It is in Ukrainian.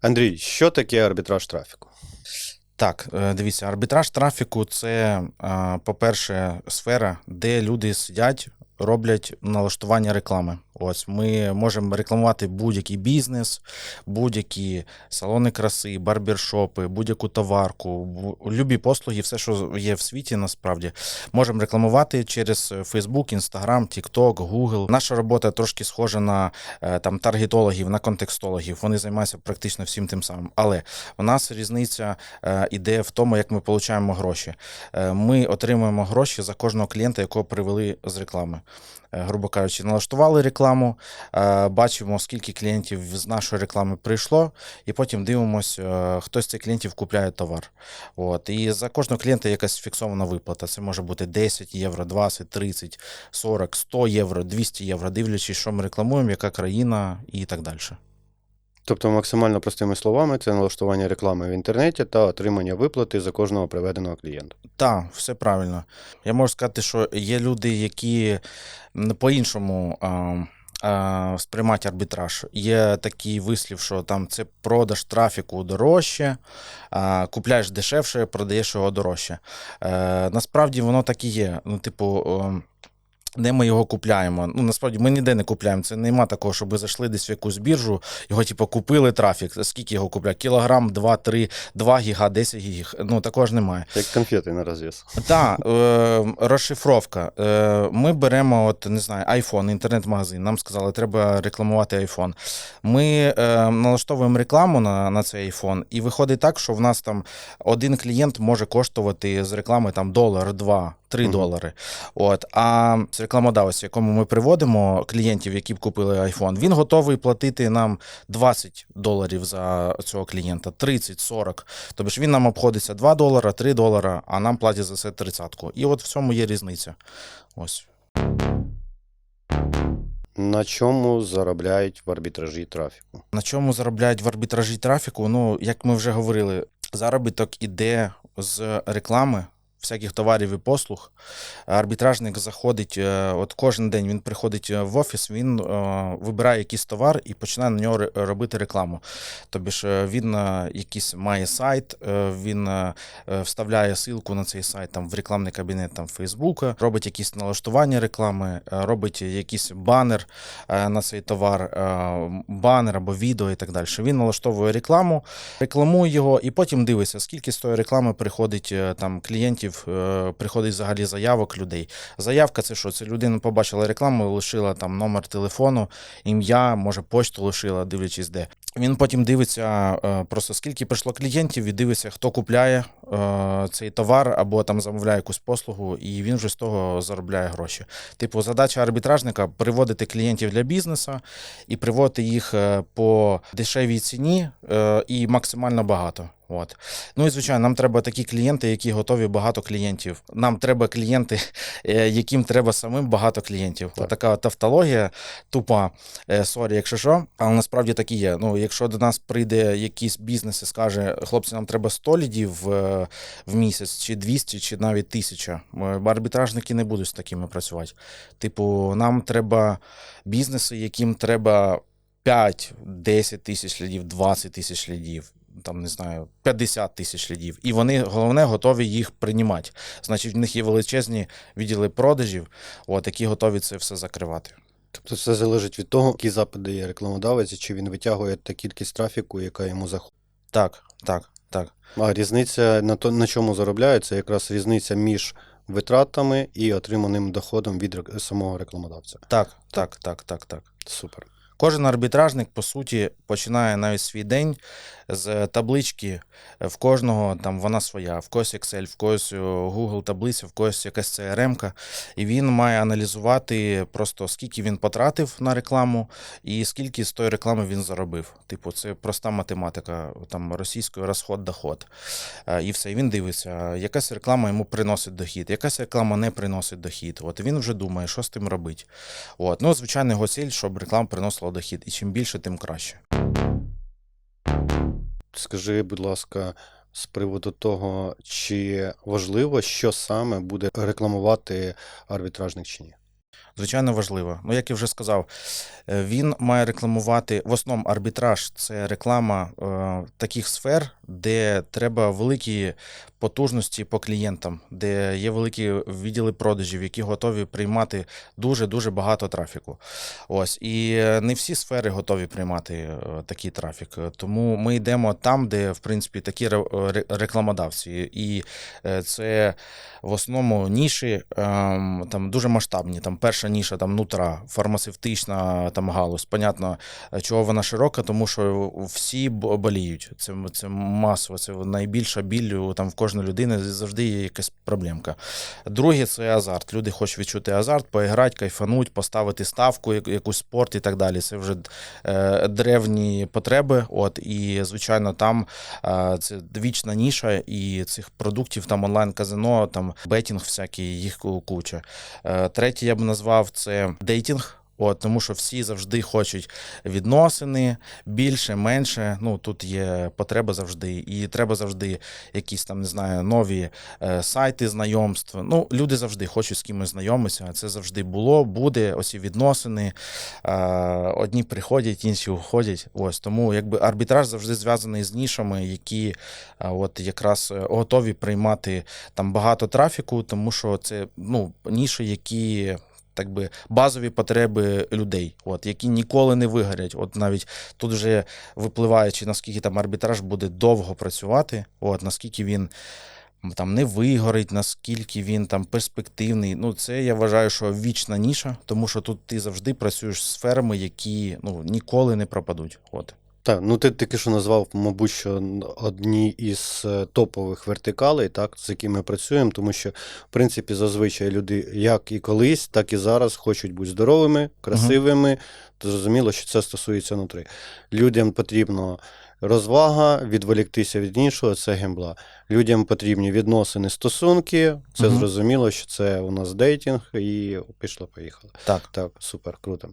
Андрій, що таке арбітраж трафіку? Так, е, дивіться, арбітраж трафіку це, е, по-перше, сфера, де люди сидять, роблять налаштування реклами. Ось ми можемо рекламувати будь-який бізнес, будь-які салони краси, барбершопи, будь-яку товарку, любі послуги, все, що є в світі, насправді можемо рекламувати через Facebook, Instagram, TikTok, Google. Наша робота трошки схожа на е, там таргетологів, на контекстологів. Вони займаються практично всім тим самим. Але у нас різниця е, іде в тому, як ми отримуємо гроші. Е, Ми отримуємо гроші за кожного клієнта, якого привели з реклами. Е, Грубо кажучи, налаштували рекламу, е, бачимо, скільки клієнтів з нашої реклами прийшло, і потім дивимося, е, хто з цих клієнтів купляє товар. От. І за кожного клієнта якась фіксована виплата. Це може бути 10 євро, 20, 30, 40, 100 євро, 200 євро, дивлячись, що ми рекламуємо, яка країна і так далі. Тобто, максимально простими словами, це налаштування реклами в інтернеті та отримання виплати за кожного приведеного клієнта. Так, все правильно. Я можу сказати, що є люди, які по-іншому сприймають арбітраж. Є такий вислів, що там це продаж трафіку дорожче, купляєш дешевше, продаєш його дорожче. Е, насправді воно так і є. Ну, типу. Ем, де ми його купляємо? Ну, насправді ми ніде не купляємо. Це нема такого, щоб ви зайшли десь в якусь біржу, його, типу, купили трафік. Скільки його купляють? Кілограм, 2, 3, 2 гіга, 10 гіг. Ну, такого ж немає. Як конфети на розв'яз. Так, е, розшифровка. Е, ми беремо, от не знаю, iPhone, інтернет-магазин. Нам сказали, треба рекламувати iPhone. Ми е, налаштовуємо рекламу на, на цей iPhone, і виходить так, що в нас там один клієнт може коштувати з реклами там долар, два. 3 Мгм. долари. От, а з рекламодавець, якому ми приводимо клієнтів, які б купили iPhone, він готовий платити нам 20 доларів за цього клієнта, 30, 40. Тобто він нам обходиться 2 долара, 3 долара, а нам платять за це 30. І от в цьому є різниця. Ось. На чому заробляють в арбітражі трафіку? На чому заробляють в арбітражі трафіку? Ну, як ми вже говорили, заробіток іде з реклами. Всяких товарів і послуг. Арбітражник заходить, е, от кожен день він приходить е, в офіс, він е, вибирає якийсь товар і починає на нього робити рекламу. Тобі ж він якийсь має сайт, він вставляє ссылку на цей сайт там в рекламний кабінет там Фейсбука, робить якісь налаштування реклами, робить якийсь банер на цей товар, банер або відео і так далі. Він налаштовує рекламу, рекламує його, і потім дивиться, скільки з тої реклами приходить там клієнтів, е, приходить взагалі заявок людей. Заявка це що? Це людина побачила рекламу, лишила там номер телефону, ім'я, може, почту лишила, дивлячись де. Він потім дивиться е, просто скільки прийшло клієнтів, і дивиться, хто купляє е, цей товар або там замовляє якусь послугу, і він вже з того заробляє гроші. Типу, задача арбітражника приводити клієнтів для бізнесу і приводити їх по дешевій ціні і максимально багато. От. Ну і звичайно, нам треба такі клієнти, які готові багато клієнтів. Нам треба клієнти, е, яким треба самим багато клієнтів. Так. Така тавтологія тупа. Е, Сорі, якщо що, але насправді так і є. Ну, якщо до нас прийде якийсь бізнес і скаже, хлопці, нам треба 100 лідів е, в місяць, чи 200, чи навіть 1000, е, арбітражники не будуть з такими працювати. Типу, нам треба бізнеси, яким треба 5, 10 тисяч лідів, 20 тисяч лідів. Там не знаю, 50 тисяч лідів, і вони головне готові їх приймати. Значить, в них є величезні відділи продажів, от які готові це все закривати. Тобто все залежить від того, які запити є рекламодавець, і чи він витягує та кількість трафіку, яка йому заходить. Так, так, так. А різниця на то, на чому заробляють, це якраз різниця між витратами і отриманим доходом від самого рекламодавця. Так, так, так, так, так. Супер. Кожен арбітражник, по суті, починає навіть свій день з таблички. В кожного там вона своя, в когось Excel, в когось е, Google таблиця, в когось якась CRM. І він має аналізувати просто скільки він потратив на рекламу і скільки з тої реклами він заробив. Типу, це проста математика, там російською розход-доход. Е, І все, він дивиться, якась реклама йому приносить дохід, якась реклама не приносить дохід. От він вже думає, що з тим робити. От. Ну, звичайно, його ціль, щоб реклама приносила дохід. І чим більше, тим краще. Скажи, будь ласка, з приводу того, чи важливо, що саме буде рекламувати арбітражник чи ні? Звичайно, важливо. Ну, як я вже сказав, е, він має рекламувати в основному арбітраж це реклама е, таких сфер, де треба великі потужності по клієнтам, де є великі відділи продажів, які готові приймати дуже дуже багато трафіку. Ось і е, не всі сфери готові приймати е, такий трафік. Е, Тому ми йдемо там, де в принципі такі ре- ре- рекламодавці, і е, це в основному ніші ем, там дуже масштабні. Там перша ніша, там нутра, фармацевтична там галузь. Понятно, е, чого вона широка, тому що всі боліють. Це, це масово, це найбільша біль там в кожної людини завжди є якась проблемка. Друге це азарт. Люди хочуть відчути азарт, поіграти, кайфануть, поставити ставку, яку- якусь спорт і так далі. Це вже е, древні потреби. От і звичайно, там е, це вічна ніша, і цих продуктів там онлайн-казино, там бетінг, всякий, їх куча. Е, Третє я б назвав це дейтінг. От, тому що всі завжди хочуть відносини, більше, менше. Ну тут є потреба завжди, і треба завжди якісь там, не знаю, нові е, сайти знайомств. Ну, люди завжди хочуть з кимось знайомитися. Це завжди було, буде. Оці відносини. Е, одні приходять, інші уходять. Ось тому, якби арбітраж завжди зв'язаний з нішами, які е, от якраз е, готові приймати там багато трафіку, тому що це ну ніші, які. Так би базові потреби людей, от які ніколи не вигорять. От навіть тут вже випливаючи, наскільки там арбітраж буде довго працювати, от наскільки він там не вигорить, наскільки він там перспективний. Ну, це я вважаю, що вічна ніша, тому що тут ти завжди працюєш з сферами, які ну ніколи не пропадуть. От. Так, ну ти тільки що назвав, мабуть, що одні із е, топових вертикалей, так, з якими ми працюємо, тому що, в принципі, зазвичай люди як і колись, так і зараз хочуть бути здоровими, красивими. То зрозуміло, що це стосується нутри. Людям потрібно розвага, відволіктися від іншого, це гембла. Людям потрібні відносини, стосунки. Це Мгм. зрозуміло, що це у нас дейтинг, і пішло-поїхало. Так. Так, супер, круто.